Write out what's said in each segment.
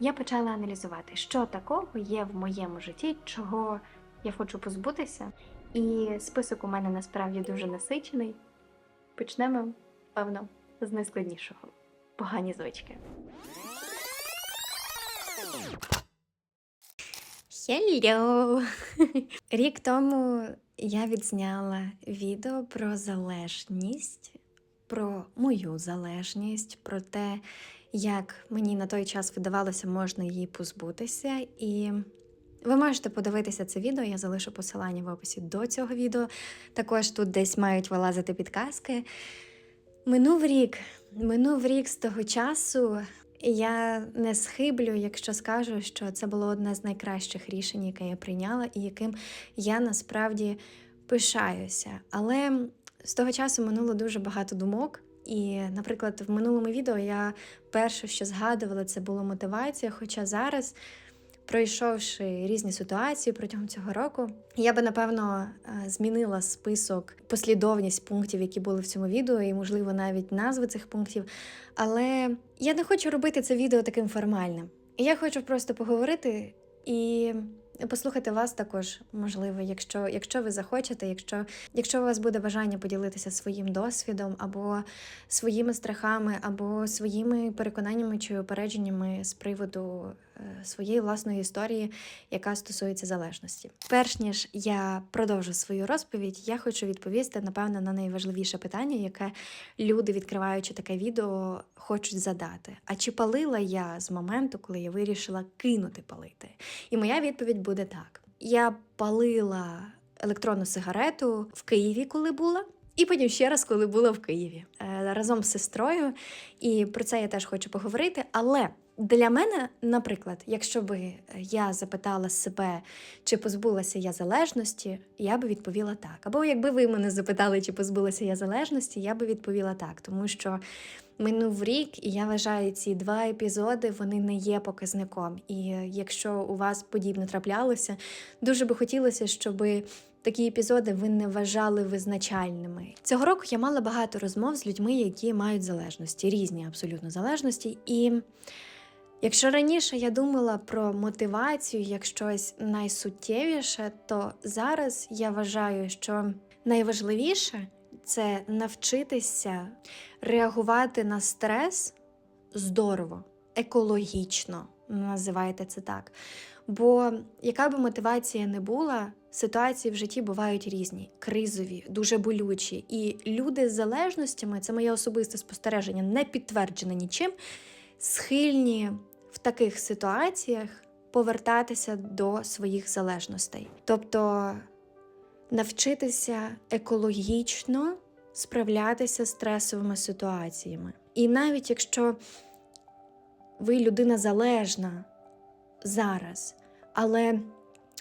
я почала аналізувати, що такого є в моєму житті, чого я хочу позбутися. І список у мене насправді дуже насичений. Почнемо, певно, з найскладнішого погані звички. Хелло! Рік тому я відзняла відео про залежність, про мою залежність, про те, як мені на той час видавалося, можна її позбутися. І ви можете подивитися це відео, я залишу посилання в описі до цього відео. Також тут десь мають вилазити підказки. Минув рік, минув рік з того часу. Я не схиблю, якщо скажу, що це було одне з найкращих рішень, яке я прийняла, і яким я насправді пишаюся. Але з того часу минуло дуже багато думок. І, наприклад, в минулому відео я перше, що згадувала, це була мотивація. Хоча зараз, пройшовши різні ситуації протягом цього року, я би напевно е, змінила список, послідовність пунктів, які були в цьому відео, і, можливо, навіть назви цих пунктів. Але я не хочу робити це відео таким формальним. Я хочу просто поговорити і послухати вас також, можливо, якщо, якщо ви захочете, якщо, якщо у вас буде бажання поділитися своїм досвідом, або своїми страхами, або своїми переконаннями чи упередженнями з приводу своєї власної історії, яка стосується залежності. Перш ніж я продовжу свою розповідь, я хочу відповісти, напевно, на найважливіше питання, яке люди, відкриваючи таке відео, хочуть задати. А чи палила я з моменту, коли я вирішила кинути палити? І моя відповідь буде так: я палила електронну сигарету в Києві, коли була. І потім ще раз, коли була в Києві е, разом з сестрою, і про це я теж хочу поговорити. Але для мене, наприклад, якщо би я запитала себе, чи позбулася я залежності, я би відповіла так. Або якби ви мене запитали, чи позбулася я залежності, я би відповіла так, тому що минув рік, і я вважаю, ці два епізоди вони не є показником. І якщо у вас подібне траплялося, дуже би хотілося, щоби. Такі епізоди ви не вважали визначальними. Цього року я мала багато розмов з людьми, які мають залежності, різні абсолютно залежності. І якщо раніше я думала про мотивацію як щось найсуттєвіше, то зараз я вважаю, що найважливіше це навчитися реагувати на стрес здорово, екологічно, називайте це так. Бо яка би мотивація не була, ситуації в житті бувають різні, кризові, дуже болючі. І люди з залежностями, це моє особисте спостереження, не підтверджене нічим, схильні в таких ситуаціях повертатися до своїх залежностей. Тобто навчитися екологічно справлятися з стресовими ситуаціями. І навіть якщо ви людина залежна зараз, але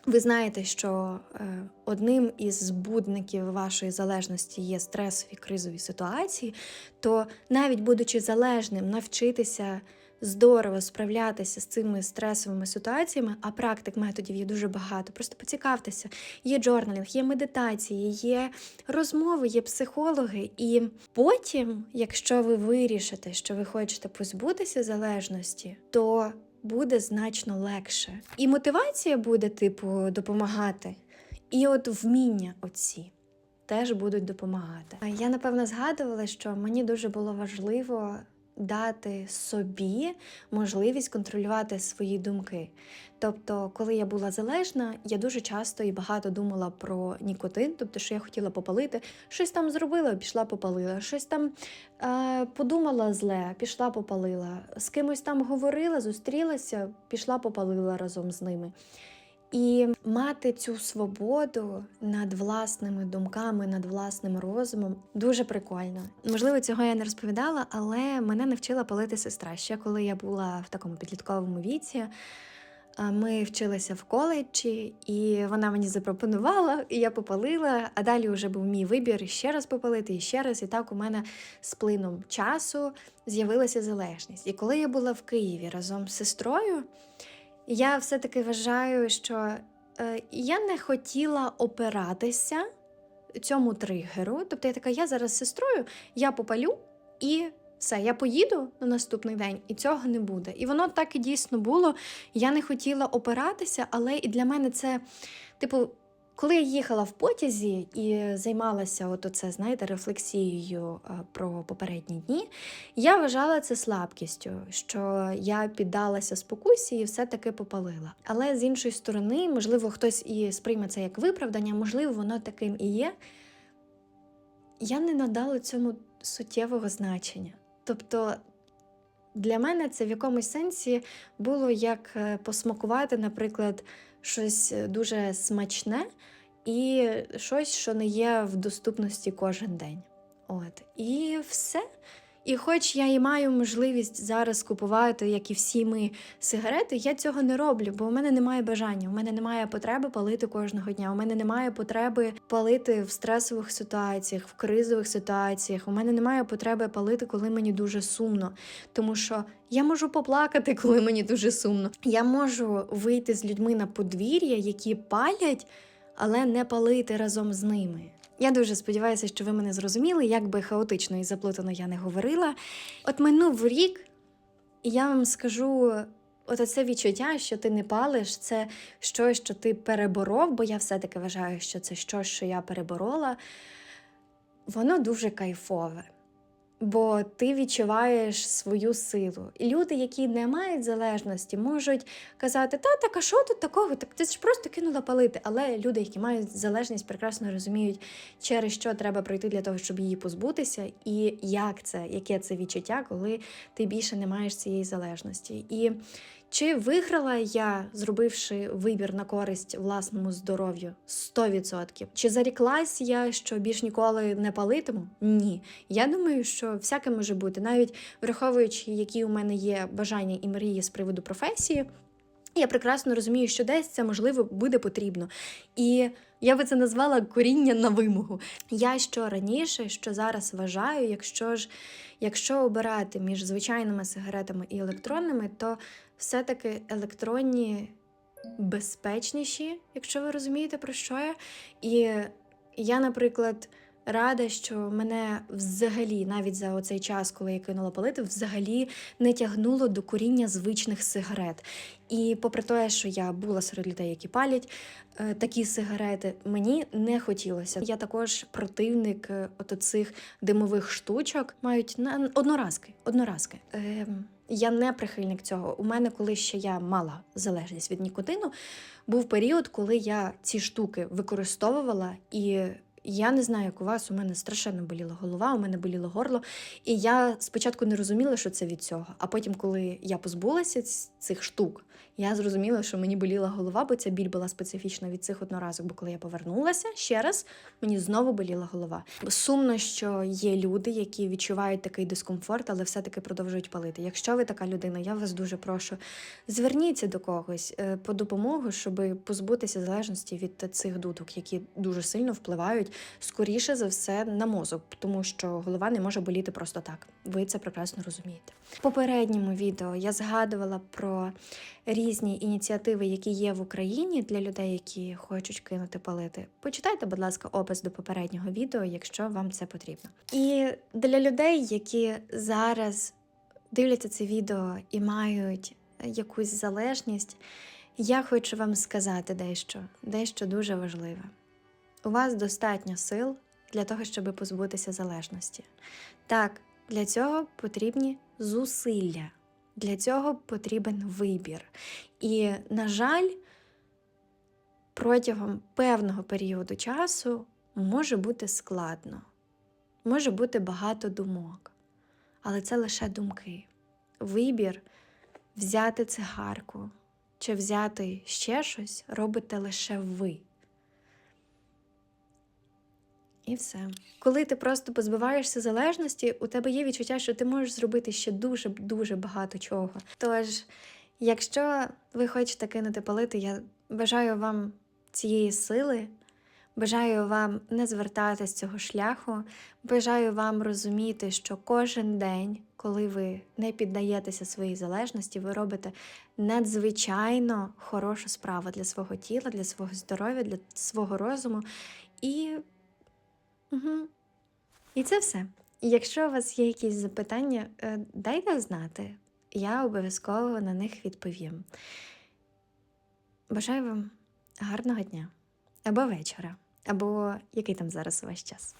ви знаєте, що е, одним із збудників вашої залежності є стресові кризові ситуації, то навіть будучи залежним, навчитися здорово справлятися з цими стресовими ситуаціями, а практик методів є дуже багато. Просто поцікавтеся, є джорналінг, є медитації, є розмови, є психологи. І потім, якщо ви вирішите, що ви хочете позбутися залежності, то буде значно легше. І мотивація буде, типу, допомагати. І от вміння оці теж будуть допомагати. Я напевно згадувала, що мені дуже було важливо дати собі можливість контролювати свої думки. Тобто, коли я була залежна, я дуже часто і багато думала про нікотин, тобто, що я хотіла попалити, щось там зробила, пішла попалила, щось там е, подумала зле, пішла попалила, з кимось там говорила, зустрілася, пішла попалила разом з ними. І мати цю свободу над власними думками, над власним розумом дуже прикольно. Можливо, цього я не розповідала, але мене навчила палити сестра. Ще коли я була в такому підлітковому віці. Ми вчилися в коледжі, і вона мені запропонувала, і я попалила. А далі вже був мій вибір ще раз попалити, і ще раз. І так у мене з плином часу з'явилася залежність. І коли я була в Києві разом з сестрою. Я все-таки вважаю, що е, я не хотіла опиратися цьому тригеру. Тобто я така, я зараз з сестрою, я попалю і Все, я поїду на наступний день, і цього не буде. І воно так і дійсно було. Я не хотіла опиратися, але і для мене це, типу, коли я їхала в потязі і займалася от оце, знаєте, рефлексією е, про попередні дні, я вважала це слабкістю, що я піддалася спокусі і все-таки попалила. Але з іншої сторони, можливо, хтось і сприйме це як виправдання, можливо, воно таким і є. Я не надала цьому суттєвого значення. Тобто для мене це в якомусь сенсі було як е, посмакувати, наприклад, щось е, дуже смачне і щось, що не є в доступності кожен день. От. І все. І хоч я і маю можливість зараз купувати, як і всі ми, сигарети, я цього не роблю, бо у мене немає бажання, у мене немає потреби палити кожного дня. У мене немає потреби палити в стресових ситуаціях, в кризових ситуаціях. У мене немає потреби палити, коли мені дуже сумно. Тому що я можу поплакати, коли мені дуже сумно. Я можу вийти з людьми на подвір'я, які палять, але не палити разом з ними. Я дуже сподіваюся, що ви мене зрозуміли, як би хаотично і заплутано я не говорила. От минув рік, і я вам скажу. От це відчуття, що ти не палиш, це щось, що ти переборов, бо я все-таки вважаю, що це щось, що я переборола, воно дуже кайфове. Бо ти відчуваєш свою силу. І люди, які не мають залежності, можуть казати, та так, а що тут такого? Так ти ж просто кинула палити. Але люди, які мають залежність, прекрасно розуміють, через що треба пройти для того, щоб її позбутися, і як це, яке це відчуття, коли ти більше не маєш цієї залежності. І чи виграла я, зробивши вибір на користь власному здоров'ю 100%? Чи заріклась я, що більш ніколи не палитиму? Ні. Я думаю, що всяке може бути, навіть враховуючи, які у мене є бажання і мрії з приводу професії. Я прекрасно розумію, що десь це можливо буде потрібно. І я би це назвала коріння на вимогу. Я що раніше, що зараз вважаю, якщо ж якщо обирати між звичайними сигаретами і електронними, то все-таки електронні безпечніші, якщо ви розумієте, про що я. І я, наприклад, рада, що мене взагалі, навіть за оцей час, коли я кинула палити, взагалі не тягнуло до коріння звичних сигарет. І попри те, що я була серед людей, які палять е, такі сигарети, мені не хотілося. Я також противник е, от цих димових штучок, мають на одноразки. одноразки. Е, я не прихильник цього. У мене, коли ще я мала залежність від нікотину, був період, коли я ці штуки використовувала і. Я не знаю, як у вас, у мене страшенно боліла голова, у мене боліло горло. І я спочатку не розуміла, що це від цього. А потім, коли я позбулася цих штук, я зрозуміла, що мені боліла голова, бо ця біль була специфічна від цих одноразок. Бо коли я повернулася ще раз, мені знову боліла голова. Сумно, що є люди, які відчувають такий дискомфорт, але все-таки продовжують палити. Якщо ви така людина, я вас дуже прошу, зверніться до когось е, по допомогу, щоб позбутися залежності від цих дудок, які дуже сильно впливають скоріше за все на мозок, тому що голова не може боліти просто так. Ви це прекрасно розумієте. В попередньому відео я згадувала про різні ініціативи, які є в Україні для людей, які хочуть кинути палити. Почитайте, будь ласка, опис до попереднього відео, якщо вам це потрібно. І для людей, які зараз дивляться це відео і мають якусь залежність, я хочу вам сказати дещо, дещо дуже важливе. У вас достатньо сил для того, щоб позбутися залежності. Так, для цього потрібні зусилля, для цього потрібен вибір. І, на жаль, протягом певного періоду часу може бути складно, може бути багато думок, але це лише думки. Вибір взяти цигарку чи взяти ще щось робите лише ви. І все. Коли ти просто позбиваєшся залежності, у тебе є відчуття, що ти можеш зробити ще дуже-дуже багато чого. Тож, якщо ви хочете кинути палити, я бажаю вам цієї сили, бажаю вам не звертати з цього шляху, бажаю вам розуміти, що кожен день, коли ви не піддаєтеся своїй залежності, ви робите надзвичайно хорошу справу для свого тіла, для свого здоров'я, для свого розуму. І Угу. І це все. Якщо у вас є якісь запитання, е, дайте знати. Я обов'язково на них відповім. Бажаю вам гарного дня або вечора, або який там зараз у вас час.